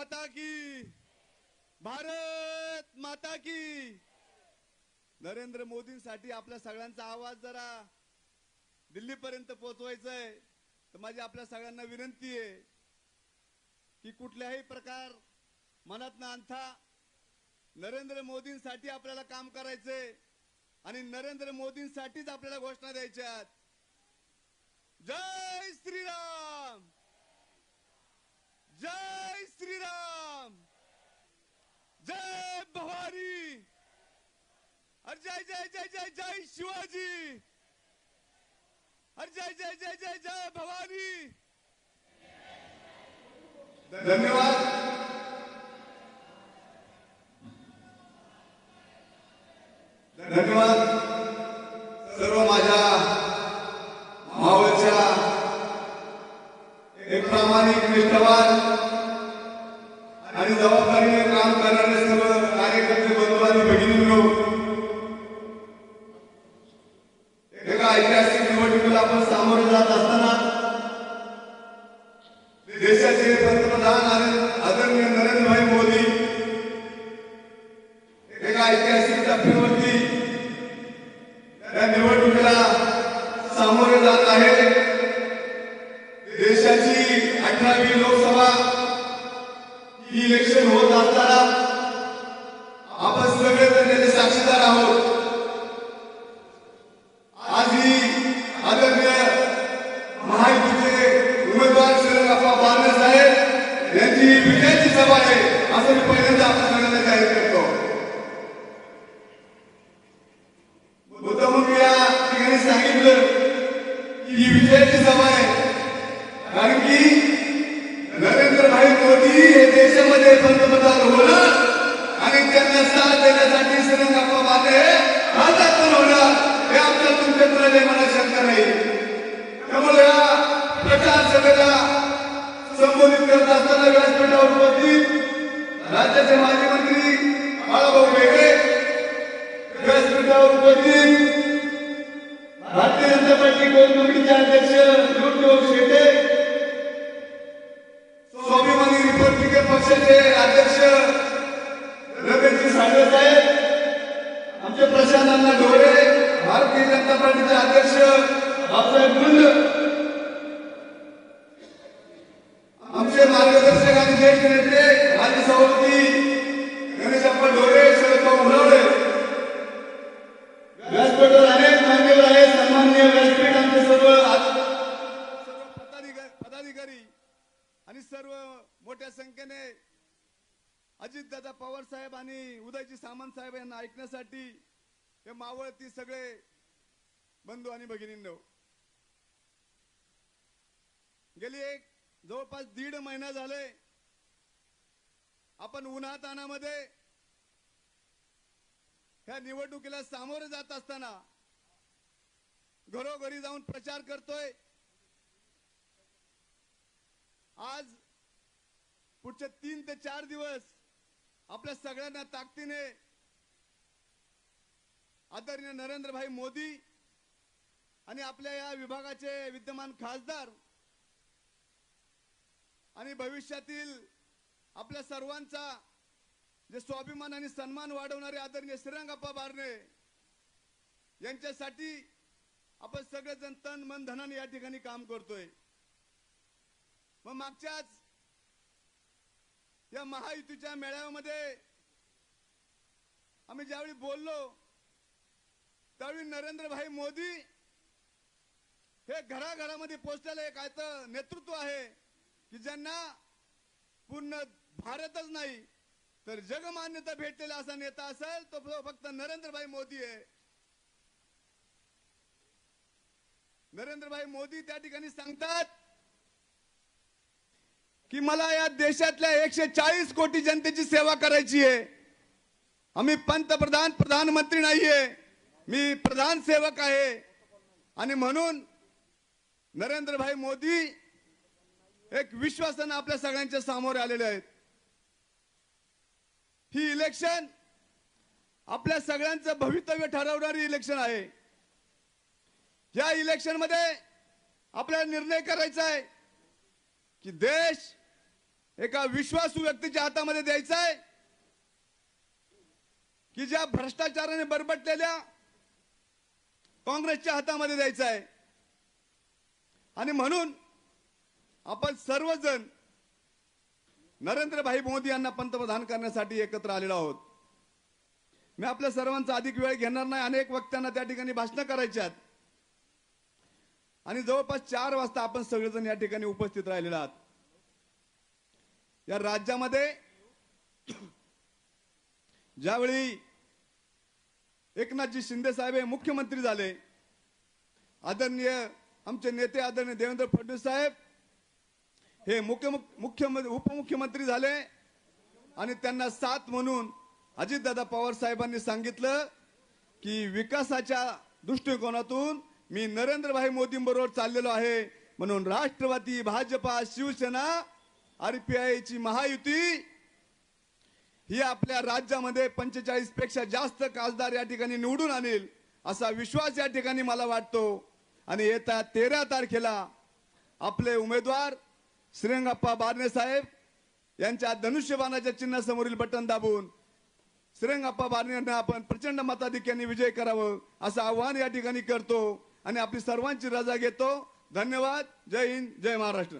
माता की। भारत माता की। नरेंद्र मोदींसाठी आपल्या सगळ्यांचा आवाज जरा दिल्लीपर्यंत पोहोचवायचा आहे तर माझी आपल्या सगळ्यांना विनंती आहे की कुठल्याही प्रकार मनात न आणता नरेंद्र मोदींसाठी आपल्याला काम करायचंय आणि नरेंद्र मोदींसाठीच आपल्याला घोषणा द्यायच्यात जय श्रीराम! जय श्रीराम। जय भवानी। अरे जय जय जय जय जय शिवाजी। अरे जय जय जय जय जय भवानी। धन्यवाद। धन्यवाद। आणि जबाबदारीने काम करणारे सर्व कार्यकर्ते बंधू आणि भगिनींनो एका ऐतिहासिक निवडणुकीला आपण सामोरे जात असताना देशाचे पंतप्रधान आणि आदरणीय नरेंद्रभाई मोदी एका ऐतिहासिक टप्प्यावरती या निवडणुकीला सामोरे जात आहेत. त्यांना साथ देण्यासाठी श्रीरंगाप्पा बाटे खासदार पण होणार. हे आमच्या तुमच्या मला शंका नाही त्यामुळे या प्रचार सभेला संबोधित करत असताना व्यासपीठावर उपस्थित राज्याचे माजी मंत्री बाळाभाऊ वेगळे व्यासपीठावर उपस्थित भारतीय जनता पार्टी कोर कमिटीचे अध्यक्ष युवक शेटे अजितदादा पवार साहेब आणि उदयजी सामंत साहेब यांना ऐकण्यासाठी हे मावळती सगळे बंधू आणि भगिनींनो. गेली एक जवळपास दीड महिना झाले आपण उन्हातानामध्ये ह्या निवडणुकीला सामोरे जात असताना घरोघरी जाऊन प्रचार करतोय. आज पुढचे तीन ते चार दिवस आपल्या सगळ्यांना ताकदीने आदरणीय नरेंद्रभाई मोदी आणि आपल्या या विभागाचे विद्यमान खासदार आणि भविष्यातील आपल्या सर्वांचा जे स्वाभिमान आणि सन्मान वाढवणारे आदरणीय श्रीरंगप्पा बारणे यांच्यासाठी आपण सगळेजण तन मन धनाने या ठिकाणी काम करतोय. मग मागच्याच या महायुतीच्या मेळाव्यामध्ये आम्ही ज्यावेळी बोललो त्यावेळी नरेंद्रभाई मोदी हे घराघरामध्ये पोचलेलं एक आयत नेतृत्व आहे की ज्यांना पूर्ण भारतच नाही तर जगमान्यता भेटलेला असा नेता असेल तो फक्त नरेंद्रभाई मोदी आहे. नरेंद्रभाई मोदी त्या ठिकाणी सांगतात की मला या देशातल्या एकशे चाळीस कोटी जनतेची सेवा करायची आहे. आम्ही पंतप्रधान प्रधानमंत्री नाहीये. मी प्रधान सेवक आहे. आणि म्हणून नरेंद्रभाई मोदी एक विश्वासानं आपल्या सगळ्यांच्या सामोरे आलेले आहेत. ही इलेक्शन आपल्या सगळ्यांचं भवितव्य ठरवणारी इलेक्शन आहे. या इलेक्शनमध्ये आपल्याला निर्णय करायचा आहे की देश एका विश्वासू व्यक्तीच्या हातामध्ये द्यायचा आहे की ज्या भ्रष्टाचाराने बरबटलेल्या काँग्रेसच्या हातामध्ये द्यायचा आहे. आणि म्हणून आपण सर्वजण नरेंद्रभाई मोदी यांना पंतप्रधान करण्यासाठी एकत्र आलेलो आहोत. मी आपल्या सर्वांचा अधिक वेळ घेणार नाही. अनेक वक्त्यांना त्या ठिकाणी भाषणं करायच्यात आणि जवळपास चार वाजता आपण सगळेजण या ठिकाणी उपस्थित राहिलेला आहात. या राज्यामध्ये ज्यावेळी एकनाथजी शिंदे साहेब हे मुख्यमंत्री झाले आदरणीय आमचे नेते आदरणीय देवेंद्र फडणवीस साहेब हे मुख्य मुख्य उपमुख्यमंत्री झाले आणि त्यांना साथ म्हणून अजितदादा पवार साहेबांनी सांगितलं की विकासाच्या दृष्टिकोनातून मी नरेंद्रभाई मोदींबरोबर चाललेलो आहे म्हणून राष्ट्रवादी भाजपा शिवसेना आरपीआयची महायुती ही आपल्या राज्यामध्ये पंचेचाळीसपेक्षा जास्त खासदार या ठिकाणी निवडून आणेल असा विश्वास या ठिकाणी मला वाटतो. आणि येत्या तेरा तारखेला आपले उमेदवार श्रीरंगप्पा बारणे साहेब यांच्या धनुष्यबाणाच्या चिन्हासमोरील बटन दाबून श्रीरंगप्पा बारणे यांना आपण प्रचंड मताधिक्याने विजय करावं असं आव्हान या ठिकाणी करतो. आणि आपली सर्वांची रजा घेतो. धन्यवाद. जय हिंद. जय महाराष्ट्र.